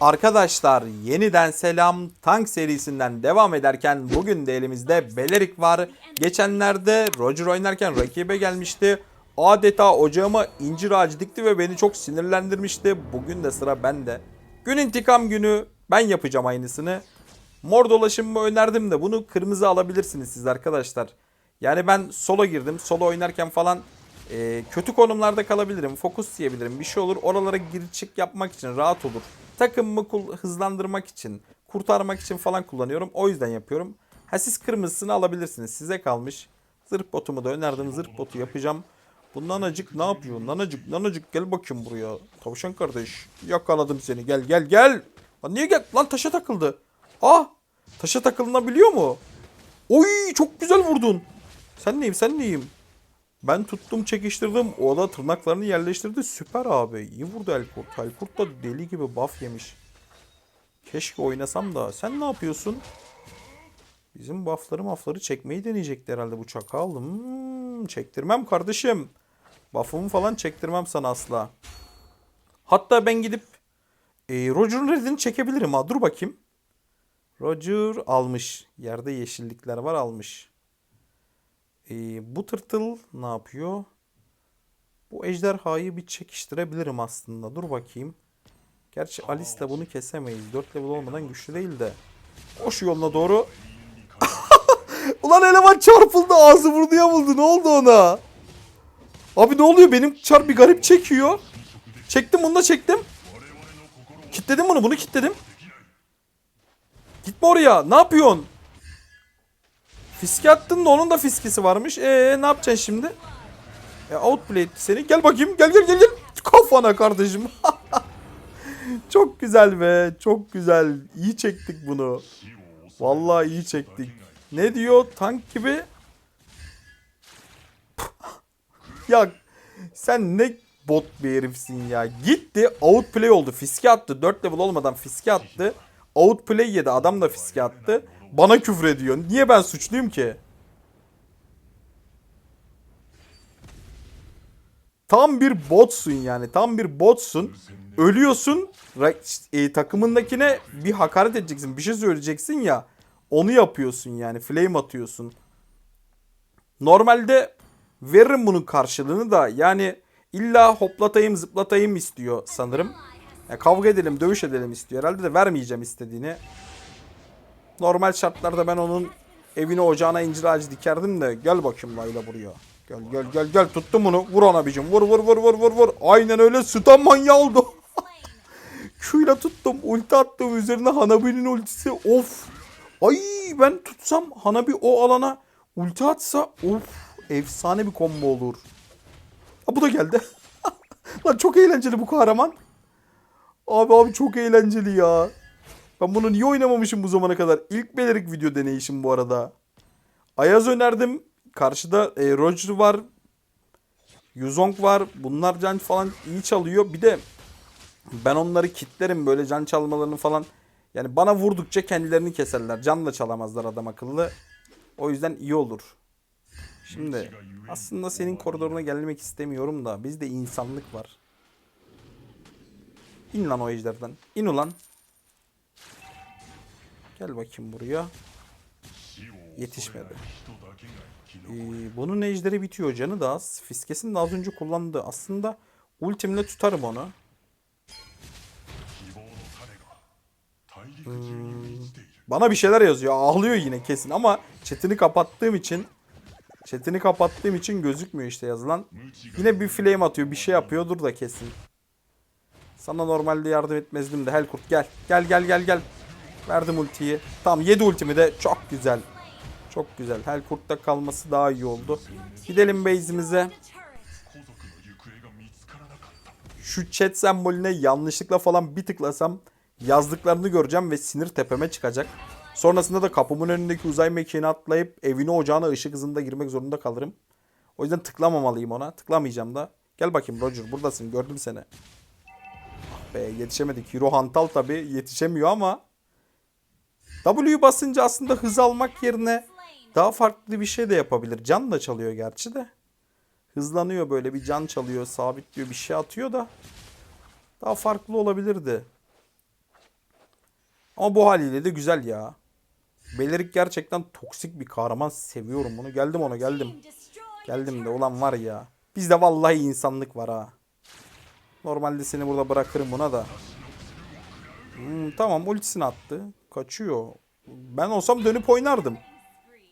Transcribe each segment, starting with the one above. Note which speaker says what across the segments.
Speaker 1: Arkadaşlar yeniden selam tank serisinden devam ederken bugün de elimizde Belerik var. Geçenlerde Roger oynarken rakibe gelmişti. Adeta ocağıma incir ağacı dikti ve beni çok sinirlendirmişti. Bugün de sıra bende. Gün intikam günü ben yapacağım aynısını. Mor dolaşımımı önerdim de bunu kırmızı alabilirsiniz siz arkadaşlar. Yani ben solo girdim. Solo oynarken falan e, kötü konumlarda kalabilirim. Fokus yiyebilirim. Bir şey olur. Oralara gir çık yapmak için rahat olur. Takımımı kul- hızlandırmak için, kurtarmak için falan kullanıyorum. O yüzden yapıyorum. Ha siz kırmızısını alabilirsiniz. Size kalmış. Zırh botumu da önerdim. Zırh botu yapacağım. Bu nanacık ne yapıyor? Nanacık, nanacık gel bakayım buraya. Tavşan kardeş. Yakaladım seni. Gel, gel, gel. Lan niye gel? Lan taşa takıldı. Ah! Taşa takılınabiliyor mu? Oy çok güzel vurdun. Sen neyim sen neyim? Ben tuttum çekiştirdim. O da tırnaklarını yerleştirdi. Süper abi. İyi vurdu Elkurt. Elkurt da deli gibi buff yemiş. Keşke oynasam da. Sen ne yapıyorsun? Bizim buffları mafları çekmeyi deneyecekti herhalde bu çakal. Hmm, çektirmem kardeşim. Buff'ımı falan çektirmem sana asla. Hatta ben gidip e, Roger'ın redini çekebilirim ha. Dur bakayım. Roger almış. Yerde yeşillikler var almış. Ee, bu tırtıl ne yapıyor? Bu ejderhayı bir çekiştirebilirim aslında. Dur bakayım. Gerçi Alice'le bunu kesemeyiz. 4 level olmadan güçlü değil de. Koş yoluna doğru. Ulan eleman çarpıldı. Ağzı burnuya buldu. Ne oldu ona? Abi ne oluyor? Benim çar bir garip çekiyor. Çektim bunu da çektim. Kitledim bunu. Bunu kitledim. Gitme oraya. Ne yapıyorsun? Fiske attın da onun da fiskesi varmış. Ee ne yapacaksın şimdi? E, outplay etti seni. Gel bakayım. Gel gel gel gel. Kafana kardeşim. çok güzel be. Çok güzel. İyi çektik bunu. Vallahi iyi çektik. Ne diyor? Tank gibi. ya sen ne bot bir herifsin ya. Gitti outplay oldu. Fiske attı. 4 level olmadan fiske attı. Outplay yedi. Adam da fiske attı. Bana küfür ediyor. Niye ben suçluyum ki? Tam bir botsun yani. Tam bir botsun. Ölüyorsun. E, takımındakine bir hakaret edeceksin. Bir şey söyleyeceksin ya. Onu yapıyorsun yani. Flame atıyorsun. Normalde veririm bunun karşılığını da. Yani illa hoplatayım zıplatayım istiyor sanırım. Ya kavga edelim, dövüş edelim istiyor. Herhalde de vermeyeceğim istediğini. Normal şartlarda ben onun evine ocağına incir ağacı dikerdim de gel bakayım Layla buraya. Gel gel gel gel tuttum bunu. Vur ona abicim. Vur vur vur vur vur vur. Aynen öyle sütan manyağı oldu. Q'yla tuttum. Ulti attım üzerine Hanabi'nin ultisi. Of. Ay ben tutsam Hanabi o alana ulti atsa of efsane bir combo olur. Ha, bu da geldi. Lan çok eğlenceli bu kahraman. Abi abi çok eğlenceli ya. Ben bunu niye oynamamışım bu zamana kadar? İlk belirik video deneyişim bu arada. Ayaz önerdim. Karşıda e, Roger var. Yuzong var. Bunlar can falan iyi çalıyor. Bir de ben onları kitlerim böyle can çalmalarını falan. Yani bana vurdukça kendilerini keserler. Can da çalamazlar adam akıllı. O yüzden iyi olur. Şimdi aslında senin koridoruna gelmek istemiyorum da bizde insanlık var. İn lan o ejderden. İn ulan. Gel bakayım buraya. Yetişmedi. Ee, bunun ejderi bitiyor. Canı da az. Fiskesini de az önce kullandı. Aslında ultimle tutarım onu. Hmm, bana bir şeyler yazıyor. Ağlıyor yine kesin ama chatini kapattığım için chatini kapattığım için gözükmüyor işte yazılan. Yine bir flame atıyor. Bir şey yapıyordur da kesin. Sana normalde yardım etmezdim de Helkurt gel. Gel gel gel gel. Verdim ultiyi. Tamam 7 ultimi de çok güzel. Çok güzel. Helkurt'ta kalması daha iyi oldu. Gidelim base'imize. Şu chat sembolüne yanlışlıkla falan bir tıklasam yazdıklarını göreceğim ve sinir tepeme çıkacak. Sonrasında da kapımın önündeki uzay mekiğine atlayıp evine ocağına ışık hızında girmek zorunda kalırım. O yüzden tıklamamalıyım ona. Tıklamayacağım da. Gel bakayım Roger buradasın gördüm seni. Ah be yetişemedik. Hero Hantal tabi yetişemiyor ama W'yu basınca aslında hız almak yerine daha farklı bir şey de yapabilir. Can da çalıyor gerçi de. Hızlanıyor böyle bir can çalıyor, sabitliyor bir şey atıyor da daha farklı olabilirdi. Ama bu haliyle de güzel ya. Belirik gerçekten toksik bir kahraman. Seviyorum bunu. Geldim ona geldim. Geldim de ulan var ya. Bizde vallahi insanlık var ha. Normalde seni burada bırakırım buna da. Hmm, tamam ultisini attı. Kaçıyor. Ben olsam dönüp oynardım.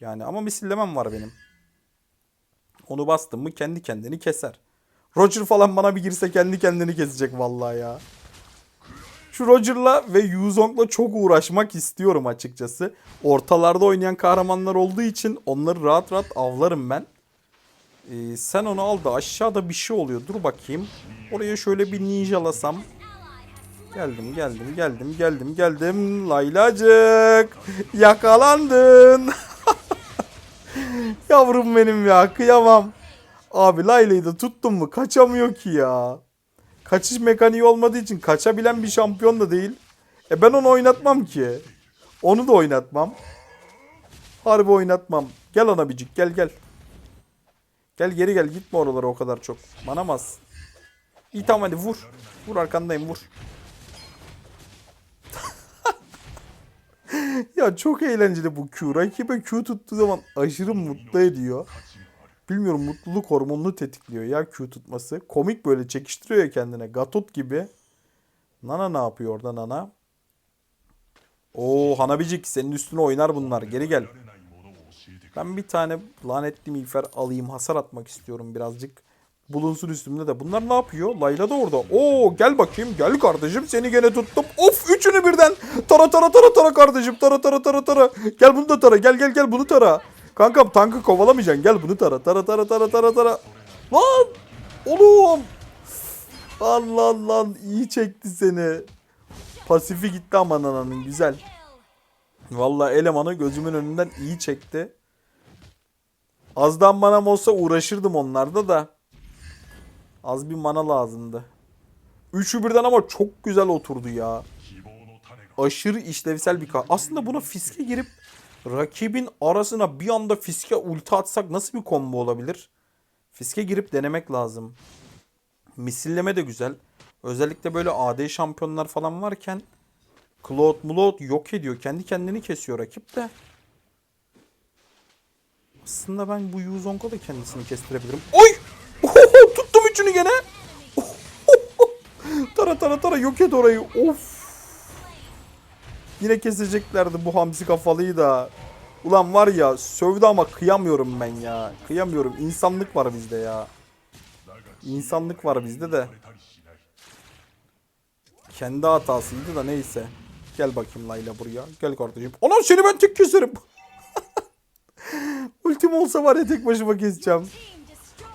Speaker 1: Yani ama misillemem var benim. Onu bastım mı kendi kendini keser. Roger falan bana bir girse kendi kendini kesecek vallahi ya. Şu Roger'la ve Yuzong'la çok uğraşmak istiyorum açıkçası. Ortalarda oynayan kahramanlar olduğu için onları rahat rahat avlarım ben. Ee, sen onu al da aşağıda bir şey oluyor. Dur bakayım. Oraya şöyle bir ninjalasam. Geldim geldim geldim geldim geldim. Laylacık yakalandın. Yavrum benim ya kıyamam. Abi Layla'yı da tuttum mu kaçamıyor ki ya. Kaçış mekaniği olmadığı için kaçabilen bir şampiyon da değil. E ben onu oynatmam ki. Onu da oynatmam. Harbi oynatmam. Gel anabicik gel gel. Gel geri gel gitme oralara o kadar çok. Manamaz. İyi tamam hadi vur. Vur arkandayım vur. Ya çok eğlenceli bu Q. Rakibe Q tuttuğu zaman aşırı mutlu ediyor. Bilmiyorum mutluluk hormonunu tetikliyor ya Q tutması. Komik böyle çekiştiriyor ya kendine. Gatot gibi. Nana ne yapıyor orada Nana? Oo Hanabicik senin üstüne oynar bunlar. Geri gel. Ben bir tane lanetli miğfer alayım. Hasar atmak istiyorum birazcık. Bulunsun üstümde de. Bunlar ne yapıyor? Layla da orada. Oo gel bakayım. Gel kardeşim. Seni gene tuttum. Of üçünü birden. Tara tara tara tara kardeşim. Tara tara tara tara. Gel bunu da tara. Gel gel gel bunu tara. Kankam tankı kovalamayacaksın. Gel bunu tara. Tara tara tara tara tara. Lan. Oğlum. Lan lan lan. iyi çekti seni. Pasifi gitti ama nananın. Güzel. Vallahi elemanı gözümün önünden iyi çekti. Azdan manam olsa uğraşırdım onlarda da. Az bir mana lazımdı. Üçü birden ama çok güzel oturdu ya. Aşırı işlevsel bir kar. Aslında buna fiske girip rakibin arasına bir anda fiske ulti atsak nasıl bir combo olabilir? Fiske girip denemek lazım. Misilleme de güzel. Özellikle böyle AD şampiyonlar falan varken Claude Mulot yok ediyor. Kendi kendini kesiyor rakip de. Aslında ben bu Yuzong'a da kendisini kestirebilirim. Oy! Ohoho, tuttum üçünü gene. Ohoho. tara tara tara yok et orayı. Of. Yine keseceklerdi bu hamsi kafalıyı da. Ulan var ya sövdü ama kıyamıyorum ben ya. Kıyamıyorum. İnsanlık var bizde ya. İnsanlık var bizde de. Kendi hatasıydı da neyse. Gel bakayım Layla buraya. Gel kardeşim. Anam seni ben tek keserim. Ultim olsa var ya tek başıma keseceğim.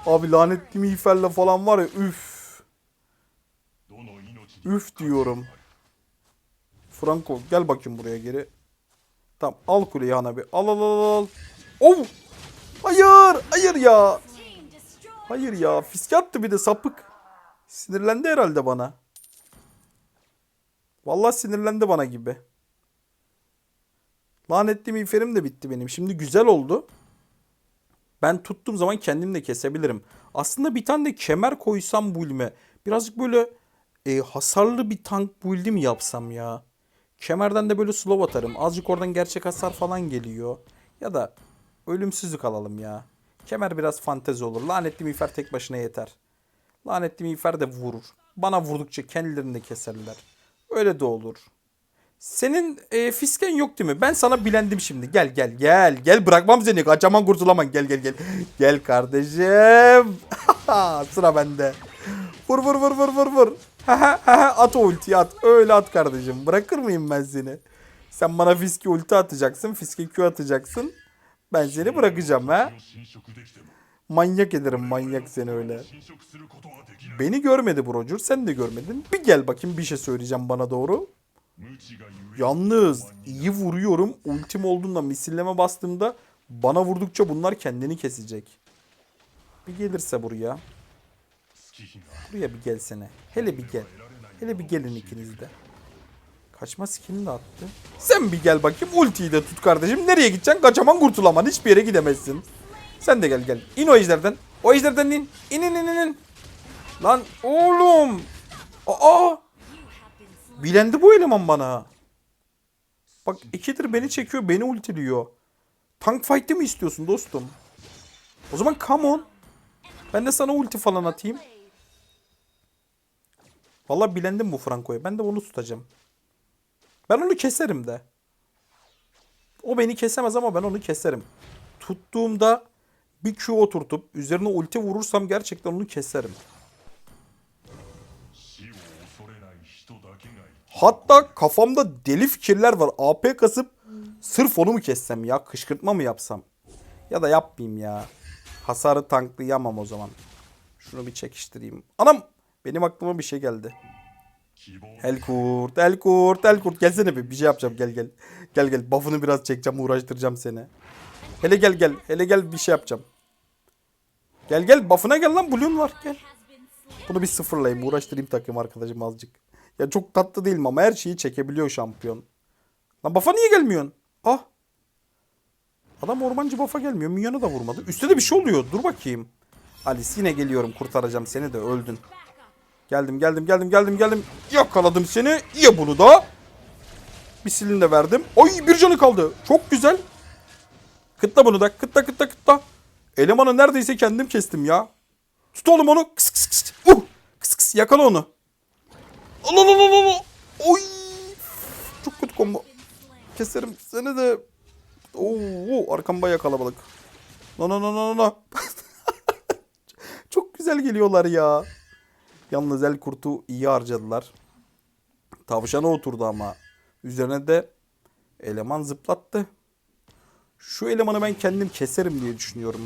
Speaker 1: Abi lanetli miğferle falan var ya üf. Üf diyorum. Franco gel bakayım buraya geri. Tamam al kuleyi Hanabi. Al al al al. Oh! Hayır! Hayır ya! Hayır ya. Fiske attı bir de sapık. Sinirlendi herhalde bana. Vallahi sinirlendi bana gibi. Lanetli miğferim de bitti benim. Şimdi güzel oldu. Ben tuttuğum zaman kendim de kesebilirim. Aslında bir tane de kemer koysam bu ilme. Birazcık böyle e, hasarlı bir tank build'i mi yapsam ya? Kemerden de böyle slow atarım. Azıcık oradan gerçek hasar falan geliyor. Ya da ölümsüzlük alalım ya. Kemer biraz fantezi olur. Lanetli miğfer tek başına yeter. Lanetli miğfer de vurur. Bana vurdukça kendilerini de keserler. Öyle de olur. Senin e, fisken yok değil mi? Ben sana bilendim şimdi. Gel gel gel. Gel bırakmam seni. Kaçaman kurtulaman. Gel gel gel. Gel kardeşim. Sıra bende. Vur vur vur vur vur vur. at o ultiyi at. Öyle at kardeşim. Bırakır mıyım ben seni? Sen bana fiske ulti atacaksın. Fiske Q atacaksın. Ben seni bırakacağım ha. Manyak ederim manyak seni öyle. Beni görmedi bu Roger. Sen de görmedin. Bir gel bakayım bir şey söyleyeceğim bana doğru. Yalnız iyi vuruyorum. Ultim olduğunda misilleme bastığımda bana vurdukça bunlar kendini kesecek. Bir gelirse buraya. Buraya bir gelsene. Hele bir gel. Hele bir gelin ikiniz de. Kaçma skillini de attı. Sen bir gel bakayım. Ultiyi de tut kardeşim. Nereye gideceksin? Kaçaman kurtulaman. Hiçbir yere gidemezsin. Sen de gel gel. İn o ejderden. O ejderden in. İn in in in. Lan oğlum. Aa. Bilendi bu eleman bana. Bak ikidir beni çekiyor beni ultiliyor. Tank fight'ı mı istiyorsun dostum? O zaman come on. Ben de sana ulti falan atayım. Valla bilendim bu Franco'ya. Ben de onu tutacağım. Ben onu keserim de. O beni kesemez ama ben onu keserim. Tuttuğumda bir Q oturtup üzerine ulti vurursam gerçekten onu keserim. Hatta kafamda deli fikirler var. AP kasıp sırf onu mu kessem ya? Kışkırtma mı yapsam? Ya da yapmayayım ya. Hasarı tanklayamam o zaman. Şunu bir çekiştireyim. Anam benim aklıma bir şey geldi. Elkurt, Elkurt, Elkurt. Gelsene bir, bir şey yapacağım gel gel. Gel gel buff'ını biraz çekeceğim uğraştıracağım seni. Hele gel gel, hele gel bir şey yapacağım. Gel gel buff'ına gel lan Bloom var gel. Bunu bir sıfırlayayım uğraştırayım takım arkadaşım azıcık. Ya çok tatlı değil mi ama her şeyi çekebiliyor şampiyon. Lan buff'a niye gelmiyorsun? Ah. Adam ormancı buff'a gelmiyor. Minyonu da vurmadı. Üstte de bir şey oluyor. Dur bakayım. Alice yine geliyorum kurtaracağım seni de öldün. Geldim geldim geldim geldim geldim. Yakaladım seni. Ye bunu da. Bir silin de verdim. Ay bir canı kaldı. Çok güzel. Kıtla bunu da. Kıtla kıtla kıtla. Elemanı neredeyse kendim kestim ya. Tut oğlum onu. Kıs kıs kıs. Uh. Kıs kıs yakala onu. Al al al al. Oy. Çok kötü combo. Keserim seni de. Oo, arkam baya kalabalık. No no no no no. Çok güzel geliyorlar ya. Yalnız el kurtu iyi harcadılar. Tavşana oturdu ama. Üzerine de eleman zıplattı. Şu elemanı ben kendim keserim diye düşünüyorum.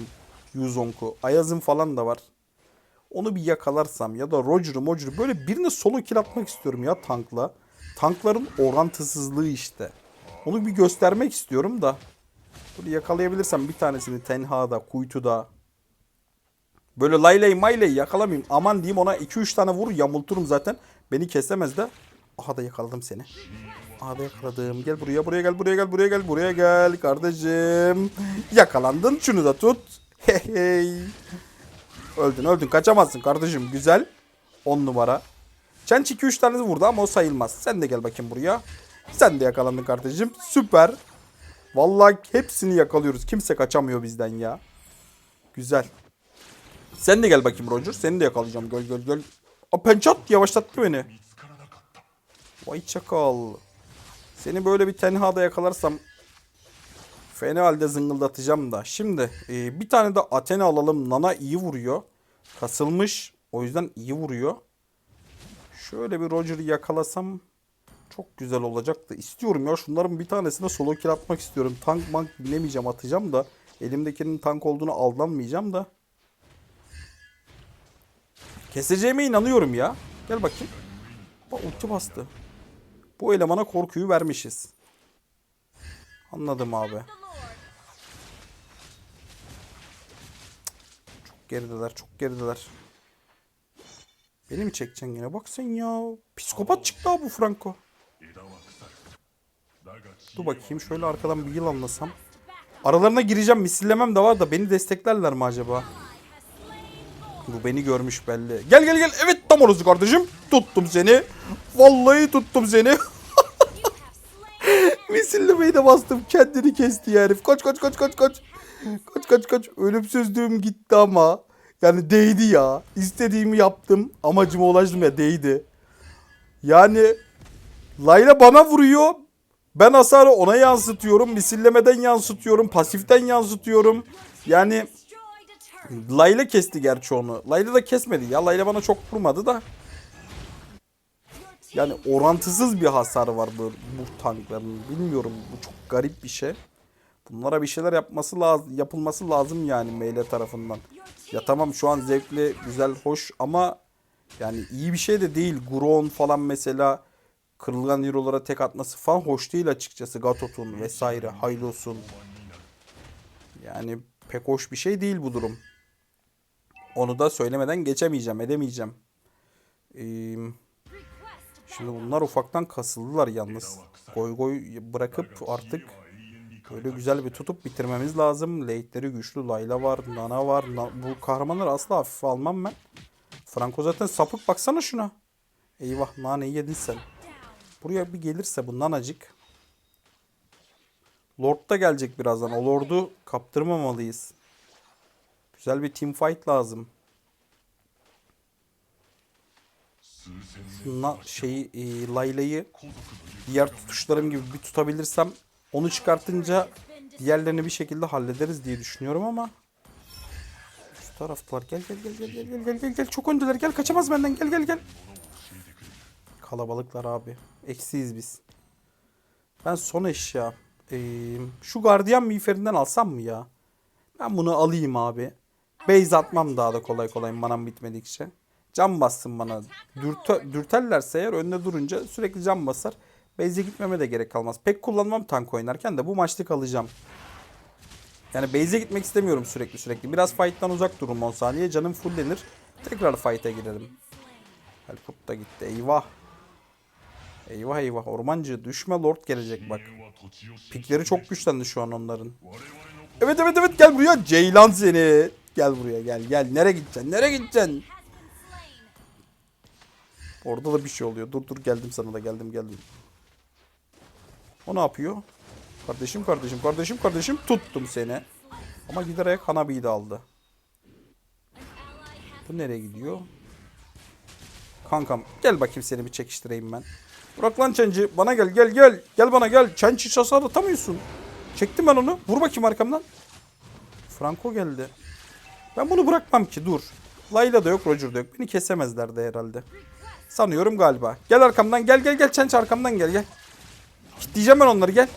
Speaker 1: Yuzonk'u. Ayaz'ın falan da var. Onu bir yakalarsam ya da Roger'ı Roger'ı böyle birine solo kill atmak istiyorum ya tankla. Tankların orantısızlığı işte. Onu bir göstermek istiyorum da. Böyle yakalayabilirsem bir tanesini Tenha'da, Kuytu'da, Böyle laylay maylay yakalamayayım. Aman diyeyim ona 2-3 tane vur yamulturum zaten. Beni kesemez de. Aha da yakaladım seni. Aha da yakaladım. Gel buraya buraya gel buraya gel buraya gel buraya gel kardeşim. Yakalandın şunu da tut. Hey hey. Öldün öldün kaçamazsın kardeşim güzel. 10 numara. Çenç 2-3 tane vurdu ama o sayılmaz. Sen de gel bakayım buraya. Sen de yakalandın kardeşim. Süper. Vallahi hepsini yakalıyoruz. Kimse kaçamıyor bizden ya. Güzel. Sen de gel bakayım Roger. Seni de yakalayacağım. Göl göl göl. A pençat yavaşlattı beni. Vay çakal. Seni böyle bir tenhada yakalarsam fena halde zıngıldatacağım da. Şimdi e, bir tane de Athena alalım. Nana iyi vuruyor. Kasılmış. O yüzden iyi vuruyor. Şöyle bir Roger'ı yakalasam çok güzel olacak da istiyorum ya şunların bir tanesine solo kill atmak istiyorum. Tank mank bilemeyeceğim atacağım da elimdekinin tank olduğunu aldanmayacağım da. Keseceğime inanıyorum ya. Gel bakayım. Bak ulti bastı. Bu elemana korkuyu vermişiz. Anladım abi. Çok gerideler, çok gerideler. Beni mi çekeceksin yine? Bak sen ya. Psikopat çıktı bu Franco. Dur bakayım şöyle arkadan bir yıl anlasam. Aralarına gireceğim misillemem de var da beni desteklerler mi acaba? Bu beni görmüş belli. Gel gel gel. Evet tam orası kardeşim. Tuttum seni. Vallahi tuttum seni. Misillemeyi de bastım. Kendini kesti herif. Kaç kaç kaç kaç kaç. Kaç kaç kaç. Ölümsüzlüğüm gitti ama. Yani değdi ya. İstediğimi yaptım. Amacıma ulaştım ya değdi. Yani Layla bana vuruyor. Ben hasarı ona yansıtıyorum. Misillemeden yansıtıyorum. Pasiften yansıtıyorum. Yani Layla kesti gerçi onu. Layla da kesmedi ya. Layla bana çok vurmadı da. Yani orantısız bir hasar var bu, bu tankların. Bilmiyorum bu çok garip bir şey. Bunlara bir şeyler yapması lazım, yapılması lazım yani Meyle tarafından. Ya tamam şu an zevkli, güzel, hoş ama yani iyi bir şey de değil. Guron falan mesela kırılgan hero'lara tek atması falan hoş değil açıkçası. Gatot'un vesaire, Hylos'un. Yani pek hoş bir şey değil bu durum. Onu da söylemeden geçemeyeceğim, edemeyeceğim. Ee, şimdi bunlar ufaktan kasıldılar yalnız. Goy goy bırakıp artık böyle güzel bir tutup bitirmemiz lazım. Late'leri güçlü. Layla var, Nana var. Na- bu kahramanları asla hafife almam ben. Franco zaten sapık baksana şuna. Eyvah naneyi yedin sen. Buraya bir gelirse bu nanacık. Lord da gelecek birazdan. O Lord'u kaptırmamalıyız. Güzel bir team fight lazım. Na, şeyi e, Layla'yı diğer tutuşlarım gibi bir tutabilirsem onu çıkartınca diğerlerini bir şekilde hallederiz diye düşünüyorum ama şu taraftalar gel gel gel gel gel gel gel gel. Gel çok öndeler gel kaçamaz benden gel gel gel. Kalabalıklar abi eksiyiz biz. Ben son eşya ee, şu gardiyan miğferinden alsam mı ya? Ben bunu alayım abi. Base atmam daha da kolay kolay manam bitmedikçe. Cam bassın bana. Dürte, dürterlerse eğer önüne durunca sürekli cam basar. Base'e gitmeme de gerek kalmaz. Pek kullanmam tank oynarken de bu maçlık alacağım. Yani base'e gitmek istemiyorum sürekli sürekli. Biraz fight'tan uzak dururum 10 saniye. Canım fulllenir. Tekrar fight'e girelim. Helput da gitti. Eyvah. Eyvah eyvah. Ormancı düşme lord gelecek bak. Pikleri çok güçlendi şu an onların. Evet evet evet gel buraya. Ceylan seni. Gel buraya gel gel. Nereye gideceksin? Nereye gideceksin? Orada da bir şey oluyor. Dur dur geldim sana da geldim geldim. O ne yapıyor? Kardeşim kardeşim kardeşim kardeşim tuttum seni. Ama gider ayak Hanabi'yi de aldı. Bu nereye gidiyor? Kankam gel bakayım seni bir çekiştireyim ben. Bırak lan Çenci. Bana gel gel gel. Gel bana gel. Çenci hiç hasar atamıyorsun. Çektim ben onu. Vur bakayım arkamdan. Franco geldi. Ben bunu bırakmam ki dur. Layla da yok Roger da yok. Beni kesemezler de herhalde. Sanıyorum galiba. Gel arkamdan gel gel gel Çenç arkamdan gel gel. Kitleyeceğim ben onları gel.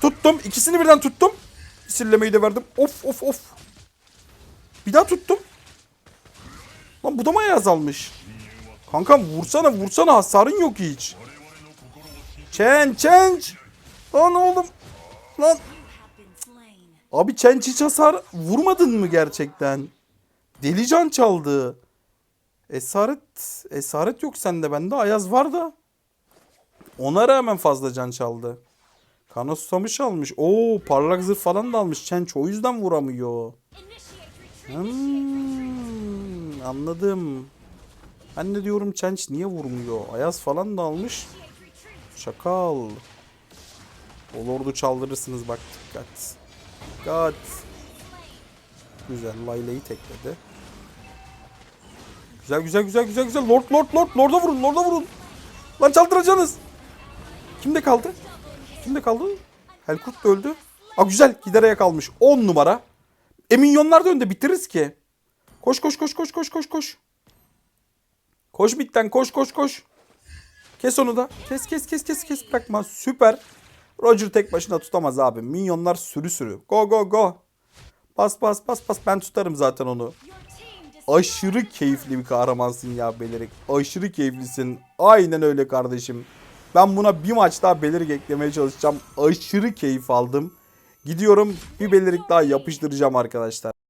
Speaker 1: Tuttum. İkisini birden tuttum. Sillemeyi de verdim. Of of of. Bir daha tuttum. Lan bu da mı azalmış? Kankam vursana vursana hasarın yok hiç. Çen çenç. Lan oğlum. Lan. Abi çenç hiç hasar vurmadın mı gerçekten? Deli can çaldı. Esaret, esaret yok sende bende. Ayaz var da. Ona rağmen fazla can çaldı. Kana susamış almış. Oo parlak zırh falan da almış. Çenç o yüzden vuramıyor. Hmm, anladım. Ben de diyorum Çenç niye vurmuyor? Ayaz falan da almış. Şakal. O lordu çaldırırsınız bak dikkat. Dikkat. Güzel Layla'yı tekledi. Güzel güzel güzel güzel güzel. Lord lord lord. Lord'a vurun lord'a vurun. Lan çaldıracaksınız. Kimde kaldı? Kimde kaldı? Helkurt da öldü. Aa güzel gidereye kalmış. 10 numara. E minyonlar da önde bitiririz ki. Koş koş koş koş koş koş koş. Koş bitten koş koş koş. Kes onu da. Kes kes kes kes kes bırakma. Süper. Roger tek başına tutamaz abi. Minyonlar sürü sürü. Go go go. Bas bas bas bas. Ben tutarım zaten onu. Aşırı keyifli bir kahramansın ya Belirik. Aşırı keyiflisin. Aynen öyle kardeşim. Ben buna bir maç daha Belirik eklemeye çalışacağım. Aşırı keyif aldım. Gidiyorum bir Belirik daha yapıştıracağım arkadaşlar.